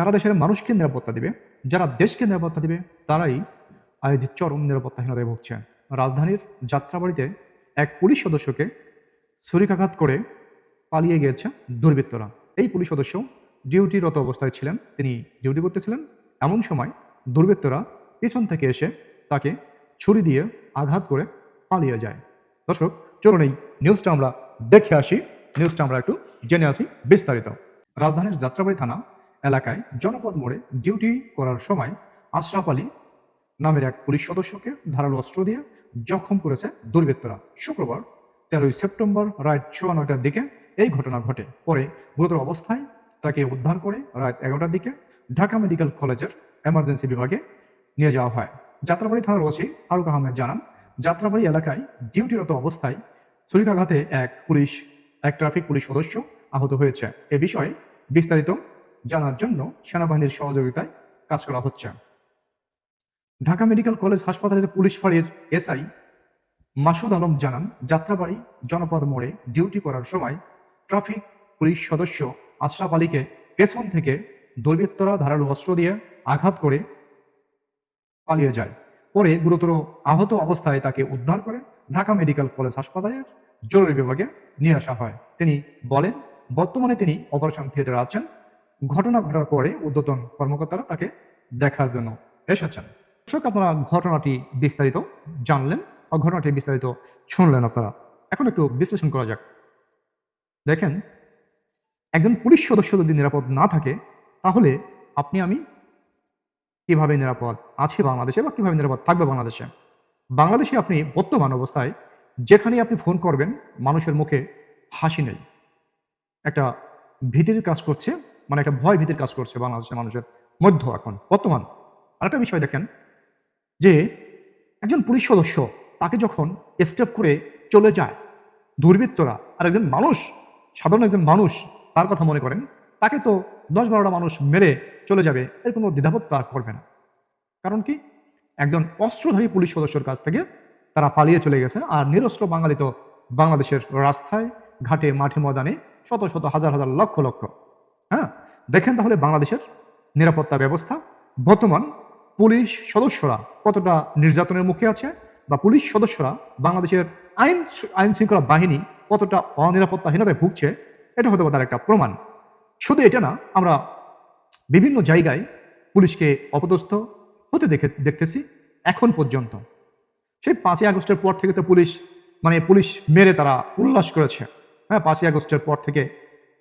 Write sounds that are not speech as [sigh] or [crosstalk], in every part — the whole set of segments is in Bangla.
যারা দেশের মানুষকে নিরাপত্তা দিবে, যারা দেশকে নিরাপত্তা দিবে, তারাই আজ চরম নিরাপত্তাহীনতায় ভুগছে। রাজধানীর যাত্রাবাড়িতে এক পুলিশ সদস্যকে ছুরিকাঘাত করে পালিয়ে গিয়েছে দুর্বৃত্তরা। এই পুলিশ সদস্য ডিউটিরত অবস্থায় ছিলেন, তিনি ডিউটি করতেছিলেন। এমন সময় দুর্বৃত্তরা পেছন থেকে এসে তাকে ছুরি দিয়ে আঘাত করে পালিয়ে যায়। দর্শক, চলুন এই নিউজটা আমরা দেখে আসি। নিউজটা আমরা একটু জেনে আসি বিস্তারিত। রাজধানীর যাত্রাবাড়ি থানা এলাকায় জনপদ মোড়ে ডিউটি করার সময় আশরাফ আলী নামের এক পুলিশ সদস্যকে ধারালো অস্ত্র দিয়ে জখম করেছে দুর্বৃত্তরা। শুক্রবার, তেরোই সেপ্টেম্বর রাত সোয়া নয়টার দিকে এই ঘটনা ঘটে। পরে গুরুতর অবস্থায় তাকে উদ্ধার করে রাত এগারোটার দিকে ঢাকা মেডিকেল কলেজের এমার্জেন্সি বিভাগে নিয়ে যাওয়া হয়। যাত্রাবাড়ি থানার ওসি ফারুক আহমেদ জানান, যাত্রাবাড়ি এলাকায় ডিউটিরত অবস্থায় ছুরিকাঘাতে এক পুলিশ, এক ট্রাফিক পুলিশ সদস্য আহত হয়েছে। এ বিষয়ে বিস্তারিত জানার জন্য সেনাবাহিনীর সহযোগিতায় কাজ করা হচ্ছে। ঢাকা মেডিকেল কলেজ হাসপাতালের পুলিশ ফাঁড়ির এসআই মাসুদ আলম জানান, যাত্রাবাড়ি জনপদ মোড়ে ডিউটি করার সময় ট্রাফিক পুলিশ সদস্য আশরাফ আলীকে পেছন থেকে দুর্বৃত্তরা ধারালো অস্ত্র দিয়ে আঘাত করে পালিয়ে যায়। পরে গুরুতর আহত অবস্থায় তাকে উদ্ধার করে ঢাকা মেডিকেল কলেজ হাসপাতালের জরুরি বিভাগে নিয়ে আসা হয়। তিনি বলেন, বর্তমানে তিনি অপারেশন থিয়েটারে আছেন। ঘটনা ঘটার পরে উদ্যতন কর্মকর্তারা তাকে দেখার জন্য এসেছেন। দর্শক, আপনারা ঘটনাটি বিস্তারিত জানলেন বা ঘটনাটি বিস্তারিত শুনলেন আপনারা। এখন একটু বিশ্লেষণ করা যাক। দেখেন, একজন পুলিশ সদস্য যদি নিরাপদ না থাকে, তাহলে আপনি, আমি কীভাবে নিরাপদ আছি বাংলাদেশে বা কীভাবে নিরাপদ থাকবে বাংলাদেশে? বাংলাদেশে আপনি বর্তমান অবস্থায়, যেখানে আপনি ফোন করবেন, মানুষের মুখে হাসি নেই। একটা ভীতির কাজ করছে মানে একটা ভয় ভীতির কাজ করছে বাংলাদেশের মানুষের মধ্য এখন। বর্তমান আরেকটা বিষয় দেখেন, যে একজন পুলিশ সদস্য তাকে যখন স্টেপ করে চলে যায়, দুর্বৃত্তরা আর একজন মানুষ, সাধারণ একজন মানুষ তার কথা মনে করেন, তাকে তো দশ বারোটা মানুষ মেরে চলে যাবে, এর কোনো দ্বিধাবোধ তারা করবে না। কারণ কি? একজন অস্ত্রধারী পুলিশ সদস্যর কাছ থেকে তারা পালিয়ে চলে গেছে, আর নিরস্ত্র বাঙালি তো বাংলাদেশের রাস্তায়, ঘাটে, মাঠে, ময়দানে শত শত, হাজার হাজার লক্ষ লক্ষ হ্যাঁ? দেখেন তাহলে বাংলাদেশের নিরাপত্তা ব্যবস্থা। বর্তমান পুলিশ সদস্যরা কতটা নির্যাতনের মুখে আছে বা পুলিশ সদস্যরা বাংলাদেশের আইন আইন শৃঙ্খলা বাহিনী কতটা অনিরাপত্তাহীনতায় ভুগছে, এটা হতে পারে তার একটা প্রমাণ। শুধু এটা না, আমরা বিভিন্ন জায়গায় পুলিশকে অপদস্থ হতে দেখে, দেখতেছি এখন পর্যন্ত। সেই পাঁচই আগস্টের পর থেকে তো পুলিশ মানে পুলিশ মেরে তারা উল্লাস করেছে। হ্যাঁ পাঁচই আগস্টের পর থেকে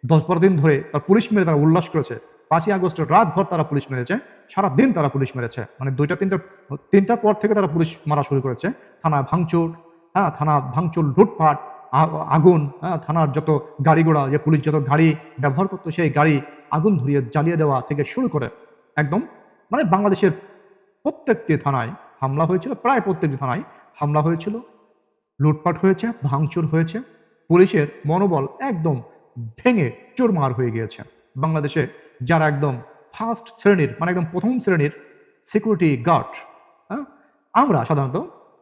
দশ বারো দিন ধরে তার পুলিশ মেরে তারা উল্লাস করেছে। পাঁচই আগস্টের রাত ভর তারা পুলিশ মেরেছে। সারা দিন তারা পুলিশ মেরেছে। মানে দুইটা, তিনটা, তিনটার পর থেকে তারা পুলিশ মারা শুরু করেছে। থানা ভাঙচুর হ্যাঁ থানা ভাঙচুর, লুটপাট আগুন হ্যাঁ থানার যত গাড়ি ঘোড়া, যে পুলিশ যত গাড়ি ব্যবহার করতো সেই গাড়ি আগুন ধরিয়ে জ্বালিয়ে দেওয়া থেকে শুরু করে একদম মানে বাংলাদেশের প্রত্যেকটি থানায় হামলা হয়েছিল, প্রায় প্রত্যেকটি থানায় হামলা হয়েছিল, লুটপাট হয়েছে, ভাঙচুর হয়েছে। পুলিশের মনোবল একদম ভেঙে চোরমার হয়ে গিয়েছে। বাংলাদেশে যারা একদম ফার্স্ট শ্রেণির মানে একদম প্রথম শ্রেণির সিকিউরিটি গার্ড হ্যাঁ? আমরা সাধারণত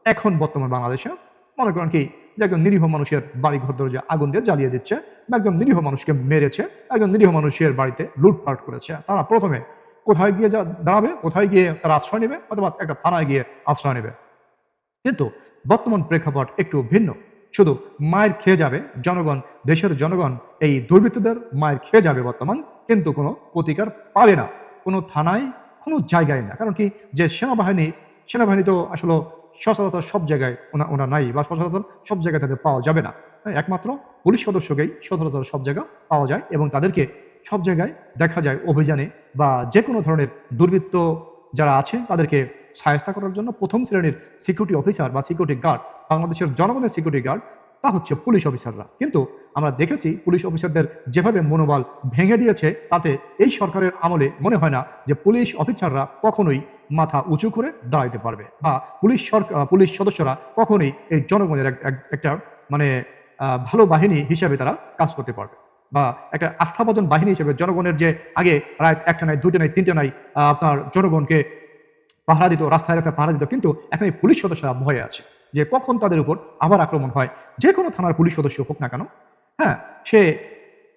এখন বর্তমান বাংলাদেশে মনে করেন কি যে একজন নিরীহ মানুষের বাড়ি ঘর দরজা আগুন দিয়ে জ্বালিয়ে দিচ্ছে বা একজন নিরীহ মানুষকে মেরেছে, একজন নিরীহ মানুষের বাড়িতে লুটপাট করেছে। তারা প্রথমে কোথায় গিয়ে যা দাঁড়াবে, কোথায় গিয়ে তারা আশ্রয় নেবে, অথবা একটা থানায় গিয়ে আশ্রয় নেবে। কিন্তু বর্তমান প্রেক্ষাপট একটু ভিন্ন। শুধু মায়ের খেয়ে যাবে জনগণ দেশের জনগণ এই দুর্বৃত্তদের মায়ের খেয়ে যাবে বর্তমান কিন্তু কোনো প্রতিকার পাবে না। কোনো থানায় কোনো জায়গায় না। কারণ কি? যে সেনাবাহিনী সেনাবাহিনী তো আসলে সচরাচর সব জায়গায় ওনা ওনা নাই বা সচরাচর সব জায়গায় তাদের পাওয়া যাবে না। হ্যাঁ, একমাত্র পুলিশ সদস্যকেই সচরাচর সব জায়গা পাওয়া যায় এবং তাদেরকে সব জায়গায় দেখা যায় অভিযানে বা যে কোনো ধরনের দুর্বৃত্ত যারা আছে তাদেরকে সাহায্য করার জন্য প্রথম শ্রেণির সিকিউরিটি অফিসার বা সিকিউরিটি গার্ড বাংলাদেশের জনগণের সিকিউরিটি গার্ড তা হচ্ছে পুলিশ অফিসাররা কিন্তু আমরা দেখেছি পুলিশ অফিসারদের যেভাবে মনোবল ভেঙে দিয়েছে, তাতে এই সরকারের আমলে মনে হয় না যে পুলিশ অফিসাররা কখনোই মাথা উঁচু করে দাঁড়াইতে পারবে বা পুলিশ সরকার পুলিশ সদস্যরা কখনোই এই জনগণের এক- এক- একটা মানে ভালো বাহিনী হিসাবে তারা কাজ করতে পারবে বা একটা আস্থাভাজন বাহিনী হিসেবে জনগণের যে আগে রাত একটা নাই, দুইটা নাই, তিনটে নাই আপনার জনগণকে পাহারা দিত রাস্তায় একটা পাহারা দিত কিন্তু এখন এই পুলিশ সদস্যরা ভয়ে আছে যে কখন তাদের উপর আবার আক্রমণ হয়। যে কোনো থানার পুলিশ সদস্য হোক না কেন হ্যাঁ সে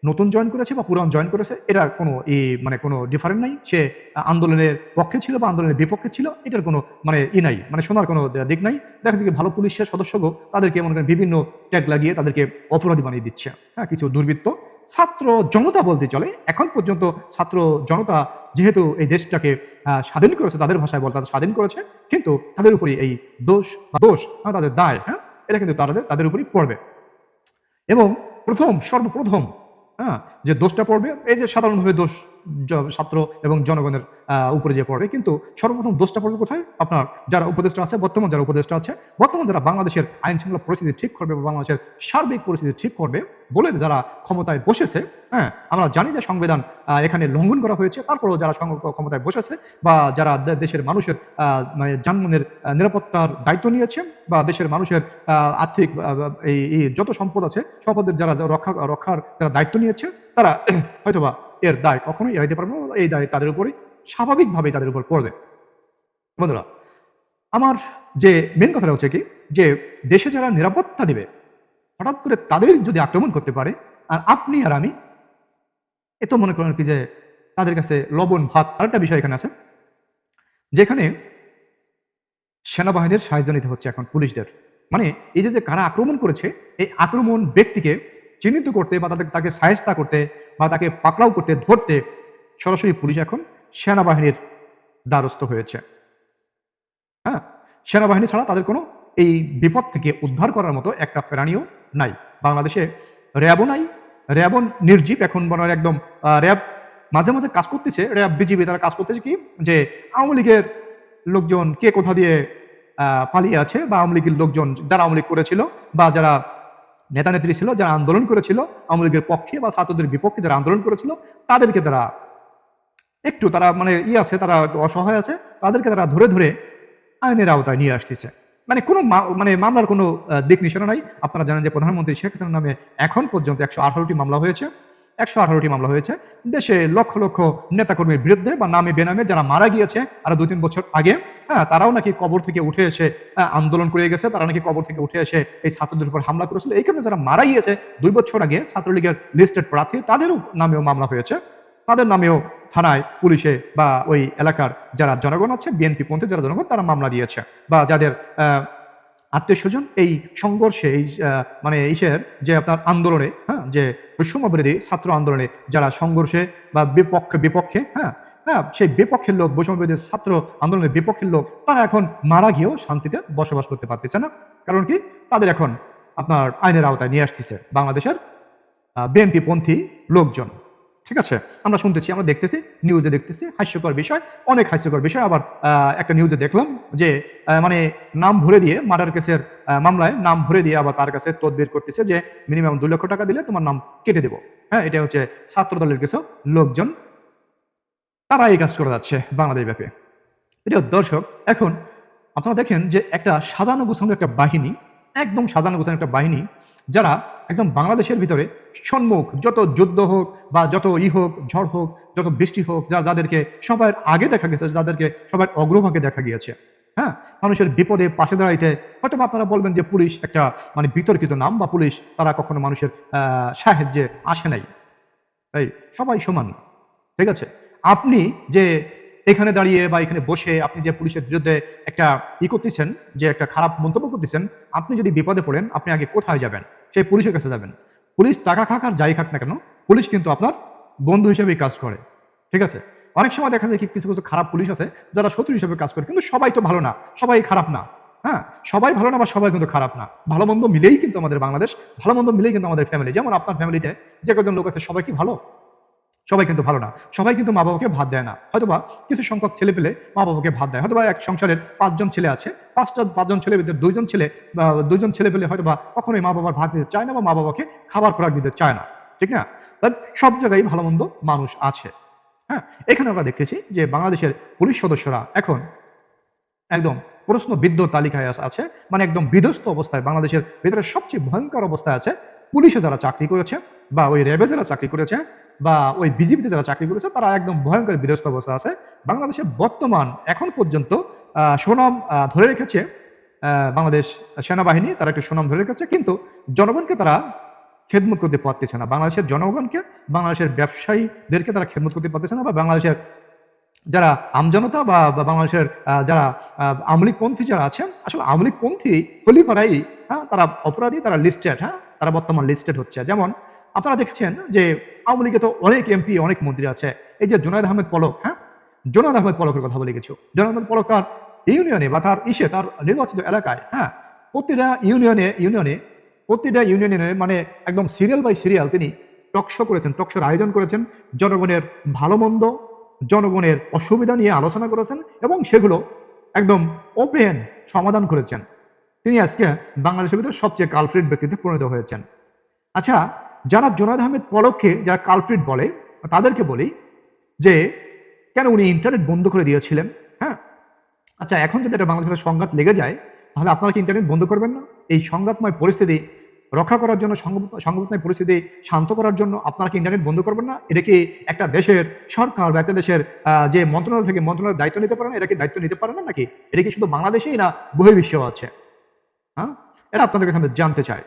নতুন জয়েন করেছে বা পুরান জয়েন করেছে, এটার কোনো ই মানে কোনো ডিফারেন্ট নাই। সে আন্দোলনের পক্ষে ছিল বা আন্দোলনের বিপক্ষে ছিল, এটার কোনো মানে ই নাই মানে শোনার কোনো দিক নাই। দেখা যাচ্ছে ভালো পুলিশের সদস্যগো তাদেরকে মনে করেন বিভিন্ন ট্যাগ লাগিয়ে তাদেরকে অপরাধী বানিয়ে দিচ্ছে। হ্যাঁ কিছু দুর্বৃত্ত ছাত্র জনতা বলতে চলে এখন পর্যন্ত ছাত্র জনতা যেহেতু এই দেশটাকে স্বাধীন করেছে তাদের ভাষায় বলতে তাদের স্বাধীন করেছে কিন্তু তাদের উপরে এই দোষ বা দোষ হ্যাঁ, তাদের দায় হ্যাঁ এটা কিন্তু তাদের তাদের উপরই পড়বে। এবং প্রথম সর্বপ্রথম হ্যাঁ যে দোষটা পড়বে এই যে সাধারণভাবে দোষ ছাত্র এবং জনগণের উপরে যে পড়বে কিন্তু সর্বপ্রথম দোষটা পড়বে কোথায়? আপনার যারা উপদেষ্টা আছে বর্তমান যারা উপদেষ্টা আছে বর্তমান যারা বাংলাদেশের আইন শৃঙ্খলা পরিস্থিতি ঠিক করবে বা বাংলাদেশের সার্বিক পরিস্থিতি ঠিক করবে বলে যারা ক্ষমতায় বসেছে হ্যাঁ আমরা জানি যে সংবিধান এখানে লঙ্ঘন করা হয়েছে। তারপরেও যারা ক্ষমতায় বসেছে বা যারা দেশের মানুষের আহ, মানে নিরাপত্তার দায়িত্ব নিয়েছে বা দেশের মানুষের আর্থিক এই যত সম্পদ আছে সম্পদের যারা রক্ষা রক্ষার যারা দায়িত্ব নিয়েছে তারা [clears throat] হয়তোবা এর দায় কখনোই এড়াইতে পারবে না, এই দায় তাদের উপরই স্বাভাবিকভাবেই তাদের উপর পড়বে। বন্ধুরা, আমার যে মেন কথাটা হচ্ছে কি? যে দেশে যারা নিরাপত্তা দিবে, হঠাৎ করে তাদের যদি আক্রমণ করতে পারে, আর আপনি আর আমি, এ তো মনে করেন কি যে তাদের কাছে লবণ ভাত, আরেকটা বিষয় এখানে আছে, যেখানে সেনাবাহিনীর সাহায্য নিতে হচ্ছে এখন পুলিশদের। মানে এই যে কারা আক্রমণ করেছে, এই আক্রমণ ব্যক্তিকে চিহ্নিত করতে বা তাদের, তাকে সাহেস্তা করতে বা তাকে পাকড়াও করতে, ধরতে সরাসরি পুলিশ এখন সেনাবাহিনীর দ্বারস্থ হয়েছে। হ্যাঁ সেনাবাহিনী ছাড়া তাদের কোনো এই বিপদ থেকে উদ্ধার করার মতো একটা প্রাণীও নাই। বাংলাদেশে র্যাবও নাই, র্যাবও নির্জীব এখন হয় একদম র্যাব মাঝে মাঝে কাজ করতেছে, র্যাব বিজিবি তারা কাজ করতেছে কি? যে আওয়ামী লীগের লোকজন কে কোথা দিয়ে পালিয়ে আছে বা আওয়ামী লীগের লোকজন যারা আওয়ামী লীগ করেছিল বা যারা নেতা নেত্রী ছিল, যারা আন্দোলন করেছিল, আওয়ামী লীগের পক্ষে বা ছাত্রদের বিপক্ষে যারা আন্দোলন করেছিল, তাদেরকে তারা একটু তারা মানে ই আছে, তারা অসহায় আছে, তাদেরকে তারা ধরে ধরে আইনের আওতায় নিয়ে আসতেছে। মানে কোনো মানে মামলার কোনো দিক নিশানা নাই। আপনারা জানেন যে প্রধানমন্ত্রী শেখ হাসিনার নামে এখন পর্যন্ত একশো আঠারোটি মামলা হয়েছে। একশো আঠারোটি মামলা হয়েছে। দেশে লক্ষ লক্ষ নেতাকর্মীর বিরুদ্ধে বা নামে বেনামে যারা মারা গিয়েছে, আরও দু তিন বছর আগে হ্যাঁ তারাও নাকি কবর থেকে উঠে এসে আন্দোলন করে গেছে। তারা নাকি কবর থেকে উঠে এসে এই ছাত্রদের উপর হামলা করেছিল। এই কারণে যারা মারা গিয়েছে, দুই বছর আগে ছাত্রলীগের লিস্টেড প্রার্থী, তাদেরও নামেও মামলা হয়েছে। তাদের নামেও থানায় পুলিশে বা ওই এলাকার যারা জনগণ আছে, বিএনপি পন্থী যারা জনগণ, তারা মামলা দিয়েছে। বা যাদের আত্মীয় স্বজন এই সংঘর্ষে, এই মানে ইসের যে আপনার আন্দোলনে হ্যাঁ যে বৈষম্য বিরোধী ছাত্র আন্দোলনে যারা সংঘর্ষে বা বিপক্ষে বিপক্ষে হ্যাঁ হ্যাঁ সেই বিপক্ষের লোক বৈষম্য বিরোধী ছাত্র আন্দোলনের বিপক্ষের লোক, তারা এখন মারা গিয়েও শান্তিতে বসবাস করতে পারতেছে না। কারণ কি? তাদের এখন আপনার আইনের আওতায় নিয়ে আসতেছে বাংলাদেশের বিএনপি পন্থী লোকজন। ঠিক আছে? আমরা শুনতেছি, আমরা দেখতেছি নিউজে দেখতেছি, হাস্যকর বিষয়, অনেক হাস্যকর বিষয়। আবার একটা নিউজে দেখলাম যে মানে নাম ভরে দিয়ে মার্ডার কেসের মামলায় নাম ভরে দিয়ে আবার তার কাছে তদবির করতেছে যে মিনিমাম দুই লক্ষ টাকা দিলে তোমার নাম কেটে দেবো। হ্যাঁ এটা হচ্ছে ছাত্র দলের কিছু লোকজন তারা এই কাজ করে যাচ্ছে বাংলাদেশ ব্যাপী। প্রিয় দর্শক, এখন আপনারা দেখেন যে একটা সাজানো গোছানো একটা বাহিনী, একদম সাজানো গোছানো একটা বাহিনী, যারা একদম বাংলাদেশের ভিতরে সম্মুখ, যত যুদ্ধ হোক বা যত ই হোক, ঝড় হোক, যত বৃষ্টি হোক, যা যাদেরকে সবার আগে দেখা গেছে যাদেরকে সবার অগ্রভাগে দেখা গিয়েছে হ্যাঁ? মানুষের বিপদে পাশে দাঁড়াইতে হয়তো আপনারা বলবেন যে পুলিশ একটা মানে বিতর্কিত নাম বা পুলিশ তারা কখনো মানুষের সাহায্যে আসে নাই। এই সবাই সমান, ঠিক আছে? আপনি যে এখানে দাঁড়িয়ে বা এখানে বসে আপনি যে পুলিশের বিরুদ্ধে একটা ই করতেছেন, যে একটা খারাপ মন্তব্য করতেছেন, আপনি যদি বিপদে পড়েন, আপনি আগে কোথায় যাবেন? সেই পুলিশের কাছে যাবেন। পুলিশ টাকা খাক আর যাই খাক না কেন, পুলিশ কিন্তু আপনার বন্ধু হিসেবেই কাজ করে। ঠিক আছে? অনেক সময় দেখা যায় কিছু কিছু খারাপ পুলিশ আছে, যারা শত্রু হিসেবে কাজ করে, কিন্তু সবাই তো ভালো না, সবাই খারাপ না হ্যাঁ? সবাই ভালো না বা সবাই কিন্তু খারাপ না। ভালো মন্দ মিলেই কিন্তু আমাদের বাংলাদেশ, ভালো মন্দ মিলেই কিন্তু আমাদের ফ্যামিলি যেমন আপনার ফ্যামিলিতে যে কজন লোক আছে, সবাই কি ভালো? সবাই কিন্তু ভালো না। সবাই কিন্তু মা বাবাকে ভাত দেয় না। হয়তোবা কিছু সংখ্যক ছেলে পেলে মা বাবাকে ভাত দেয়। হয়তোবা এক সংসারের পাঁচজন ছেলে আছে। পাঁচটা, পাঁচজন ছেলে ভিতরে দুইজন ছেলে দুইজন ছেলে পেলে হয়তোবা কখনোই মা বাবার ভাত দিতে চায় না বা মা বাবাকে খাবার খোরাক দিতে চায় না। ঠিক না? তাই সব জায়গায় ভালো মন্দ মানুষ আছে। হ্যাঁ? এখানে আমরা দেখেছি যে বাংলাদেশের পুলিশ সদস্যরা এখন একদম প্রশ্নবিদ্ধ তালিকায় আছে। মানে একদম বিধ্বস্ত অবস্থায় বাংলাদেশের ভিতরে সবচেয়ে ভয়ঙ্কর অবস্থায় আছে পুলিশে যারা চাকরি করেছে বা ওই র্যাবে যারা চাকরি করেছে বা ওই বিজেপিতে যারা চাকরি করেছে, তারা একদম ভয়ঙ্কর বিধ্বস্ত অবস্থা আছে। বাংলাদেশে বর্তমান, এখন পর্যন্ত সুনাম ধরে রেখেছে বাংলাদেশ সেনাবাহিনী, তারা একটু সুনাম ধরে রেখেছে, কিন্তু জনগণকে তারা খেদমত করতে পারতেছে না। বাংলাদেশের জনগণকে, বাংলাদেশের ব্যবসায়ীদেরকে তারা খেদমত করতে পারতেছে না, বা বাংলাদেশের যারা আমজনতা বা বাংলাদেশের যারা আমলিকপন্থী যারা আছেন, আসলে আমলিকপন্থী হলিপাড়াই হ্যাঁ তারা অপরাধী, তারা লিস্টেড হ্যাঁ তারা বর্তমান লিস্টেড হচ্ছে। যেমন আপনারা দেখছেন যে আওয়ামী লীগে তো অনেক এমপি অনেক মন্ত্রী আছে। এই যে জোনায়দ আহমেদ পলক হ্যাঁ? জোনায়দ আহমেদ পলকের কথা বলে গেছো। জোনায়দ আহমেদ পলক তার ইউনিয়নে বা তার ইসে, তার নির্বাচিত এলাকায় হ্যাঁ? প্রতিটা ইউনিয়নে ইউনিয়নে, প্রতিটা ইউনিয়নে মানে একদম সিরিয়াল বাই সিরিয়াল তিনি টকশো করেছেন টকশোর আয়োজন করেছেন। জনগণের ভালো মন্দ, জনগণের অসুবিধা নিয়ে আলোচনা করেছেন এবং সেগুলো একদম ওপেন সমাধান করেছেন। তিনি আজকে বাংলাদেশের ভিতরে সবচেয়ে কালফ্রিট ব্যক্তিতে পরিণত হয়েছেন। আচ্ছা যারা জোনাদ আহমেদ পলককে, যারা কালপ্রিট বলে, তাদেরকে বলি যে, কেন উনি ইন্টারনেট বন্ধ করে দিয়েছিলেন? হ্যাঁ? আচ্ছা এখন যদি এটা বাংলাদেশের সংঘাত লেগে যায়, তাহলে আপনারা কি ইন্টারনেট বন্ধ করবেন না? এই সংঘাতময় পরিস্থিতি রক্ষা করার জন্য সংঘ- সংঘাতময় পরিস্থিতি শান্ত করার জন্য আপনারা কি ইন্টারনেট বন্ধ করবেন না? এটা কি একটা দেশের সরকার বা একটা দেশের যে মন্ত্রণালয় থেকে মন্ত্রণালয়ের দায়িত্ব নিতে পারে না? এটা কি দায়িত্ব নিতে পারে না নাকি? এটা কি শুধু বাংলাদেশেই না বহির্বিশ্বেও আছে? হ্যাঁ? এটা আপনাদের কাছে জানতে চাই।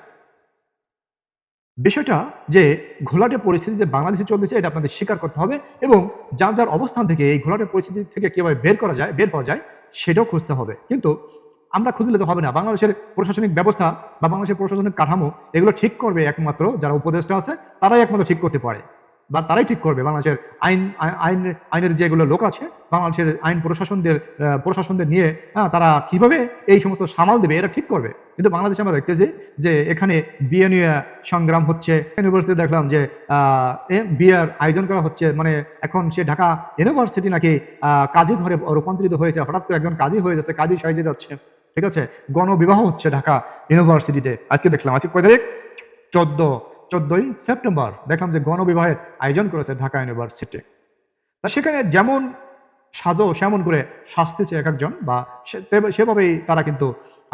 বিষয়টা যে ঘোলাটে পরিস্থিতিতে বাংলাদেশে চলতেছে, এটা আপনাদের স্বীকার করতে হবে এবং যার যার অবস্থান থেকে এই ঘোলাটে পরিস্থিতি থেকে কীভাবে বের করা যায়, বের পাওয়া যায়, সেটাও খুঁজতে হবে। কিন্তু আমরা খুঁজলে তো হবে না। বাংলাদেশের প্রশাসনিক ব্যবস্থা বা বাংলাদেশের প্রশাসনিক কাঠামো এগুলো ঠিক করবে একমাত্র যারা উপদেষ্টা আছে, তারাই একমাত্র ঠিক করতে পারে। বা তারাই ঠিক করবে। বাংলাদেশের আইন আইন আইনের যেগুলো লোক আছে বাংলাদেশের আইন প্রশাসনদের প্রশাসনদের নিয়ে হ্যাঁ, তারা কীভাবে এই সমস্ত সামাল দেবে এরা ঠিক করবে। কিন্তু বাংলাদেশে আমরা দেখতেছি যে এখানে বিয়ে নিয়ে সংগ্রাম হচ্ছে। ইউনিভার্সিটি দেখলাম যে বিয়ের আয়োজন করা হচ্ছে। মানে এখন সে ঢাকা ইউনিভার্সিটি নাকি কাজী ঘরে রূপান্তরিত হয়েছে। হঠাৎ করে একজন কাজী হয়ে যাচ্ছে কাজী সাইজে যাচ্ছে। ঠিক আছে? গণবিবাহ হচ্ছে ঢাকা ইউনিভার্সিটিতে। আজকে দেখলাম আজকে কয় তারিখ? চোদ্দ চোদ্দই সেপ্টেম্বর দেখলাম যে গণবিবাহের আয়োজন করেছে ঢাকা ইউনিভার্সিটি। তা সেখানে যেমন সাজো সেমন করে শাস্তিছে এক একজন বা সেভাবেই তারা কিন্তু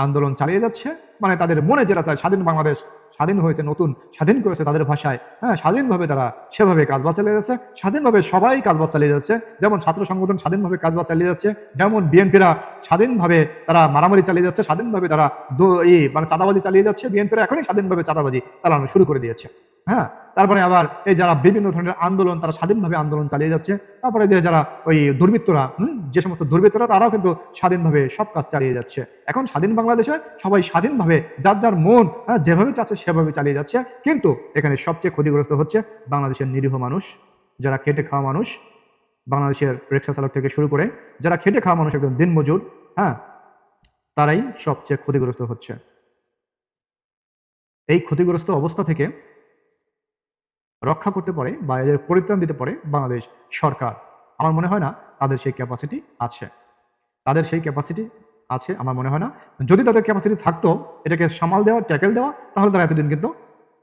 আন্দোলন চালিয়ে যাচ্ছে। মানে তাদের মনে যেটা চায়, স্বাধীন বাংলাদেশ স্বাধীন হয়েছে, নতুন, স্বাধীন করেছে তাদের ভাষায়। হ্যাঁ স্বাধীনভাবে তারা সেভাবে কাজবাজ চালিয়ে যাচ্ছে। স্বাধীনভাবে সবাই কাজবাজ চালিয়ে যাচ্ছে। যেমন ছাত্র সংগঠন স্বাধীনভাবে কাজবাজ চালিয়ে যাচ্ছে, যেমন বিএনপিরা স্বাধীনভাবে তারা মারামারি চালিয়ে যাচ্ছে, স্বাধীনভাবে তারা মানে চাঁদাবাজি চালিয়ে যাচ্ছে। বিএনপিরা এখনই স্বাধীনভাবে চাঁদাবাজি চালানো শুরু করে দিয়েছে। হ্যাঁ? তারপরে আবার এই যারা বিভিন্ন ধরনের আন্দোলন তারা স্বাধীনভাবে আন্দোলন চালিয়ে যাচ্ছে। তারপরে যারা ওই দুর্বৃত্তরা হুম, যে সমস্ত দুর্বৃত্তরা তারাও কিন্তু স্বাধীনভাবে সব কাজ চালিয়ে যাচ্ছে। এখন স্বাধীন বাংলাদেশে সবাই স্বাধীনভাবে যার যার মন হ্যাঁ, যেভাবে চাচ্ছে সেভাবে চালিয়ে যাচ্ছে। কিন্তু এখানে সবচেয়ে ক্ষতিগ্রস্ত হচ্ছে বাংলাদেশের নিরীহ মানুষ যারা খেটে খাওয়া মানুষ বাংলাদেশের রিক্সা চালক থেকে শুরু করে যারা খেটে খাওয়া মানুষ একদম দিনমজুর হ্যাঁ তারাই সবচেয়ে ক্ষতিগ্রস্ত হচ্ছে। এই ক্ষতিগ্রস্ত অবস্থা থেকে রক্ষা করতে পারে বা এদের পরিত্রাণ দিতে পারে বাংলাদেশ সরকার। আমার মনে হয় না তাদের সেই ক্যাপাসিটি আছে। তাদের সেই ক্যাপাসিটি আছে আমার মনে হয় না। যদি তাদের ক্যাপাসিটি থাকতো এটাকে সামাল দেওয়া ট্যাকেল দেওয়া তাহলে তারা এতদিন কিন্তু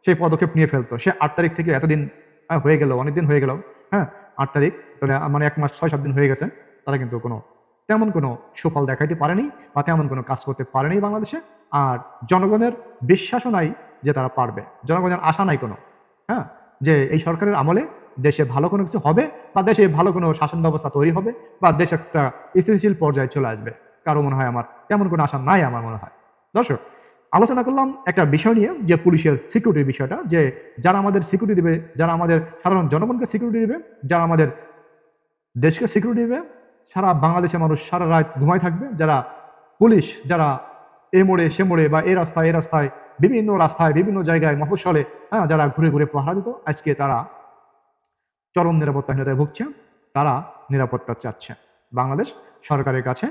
সেই পদক্ষেপ নিয়ে ফেলতো। সে আট তারিখ থেকে এতদিন আহ, হয়ে গেল অনেকদিন হয়ে গেল হ্যাঁ আট তারিখ তাহলে মানে এক মাস ছয় সাত দিন হয়ে গেছে। তারা কিন্তু কোনো তেমন কোনো সুফল দেখাইতে পারেনি বা তেমন কোনো কাজ করতে পারেনি বাংলাদেশে। আর জনগণের বিশ্বাসও নাই যে তারা পারবে। জনগণের আশা নাই কোনো হ্যাঁ যে এই সরকারের আমলে দেশে ভালো কোনো কিছু হবে বা দেশে ভালো কোনো শাসন ব্যবস্থা তৈরি হবে বা দেশ একটা স্থিতিশীল পর্যায়ে চলে আসবে। কারও মনে হয় আমার তেমন কোনো আশা নাই আমার মনে হয়। দর্শক, আলোচনা করলাম একটা বিষয় নিয়ে যে পুলিশের সিকিউরিটির বিষয়টা, যে যারা আমাদের সিকিউরিটি দেবে, যারা আমাদের সাধারণ জনগণকে সিকিউরিটি দেবে, যারা আমাদের দেশকে সিকিউরিটি দেবে, সারা বাংলাদেশের মানুষ সারা রাত ঘুমায় থাকবে, যারা পুলিশ, যারা এ মোড়ে সে মোড়ে বা এ রাস্তায় এ রাস্তায়, বিভিন্ন রাস্তায়, বিভিন্ন জায়গায়, মফস্বলে হ্যাঁ যারা ঘুরে ঘুরে পাহারা দিত, আজকে তারা চরম নিরাপত্তাহীনতায় ভুগছে তারা নিরাপত্তা চাচ্ছে বাংলাদেশ সরকারের কাছে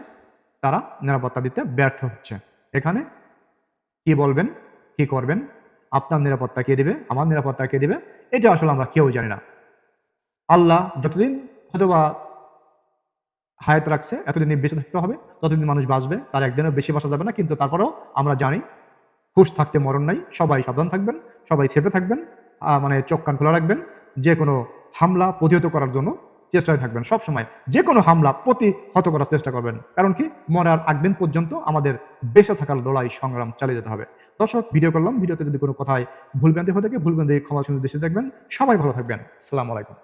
তারা নিরাপত্তা দিতে ব্যর্থ হচ্ছে। এখানে কি বলবেন, কি করবেন? আপনার নিরাপত্তা কে দেবে? আমার নিরাপত্তা কে দেবে? এটা আসলে আমরা কেউ জানি না। আল্লাহ যতদিন হয়তোবা হায়াত রাখছে, এতদিন বেঁচে থাকতে হবে, ততদিন মানুষ বাঁচবে, তার একদিনও বেশি বাঁচা যাবে না, কিন্তু তারপরেও আমরা জানি, হুশ থাকতে মরণ নাই, সবাই সাবধান থাকবেন, সবাই সেফে থাকবেন মানে চোখ কান খোলা রাখবেন, যে কোনো হামলা প্রতিহত করার জন্য চেষ্টায় থাকবেন। সব সময় যে কোনো হামলা প্রতিহত করার চেষ্টা করবেন, কারণ কি মরার একদিন পর্যন্ত আমাদের বেঁচে থাকার লড়াই সংগ্রাম চালিয়ে যেতে হবে। দর্শক ভিডিও করলাম ভিডিওতে যদি কোনো কথায় ভুলভ্রান্তি হয়ে থাকে, ভুলভ্রান্তি ক্ষমা সুন্দর দেশে দেখবেন, সবাই ভালো থাকবেন সালাম আলাইকুম।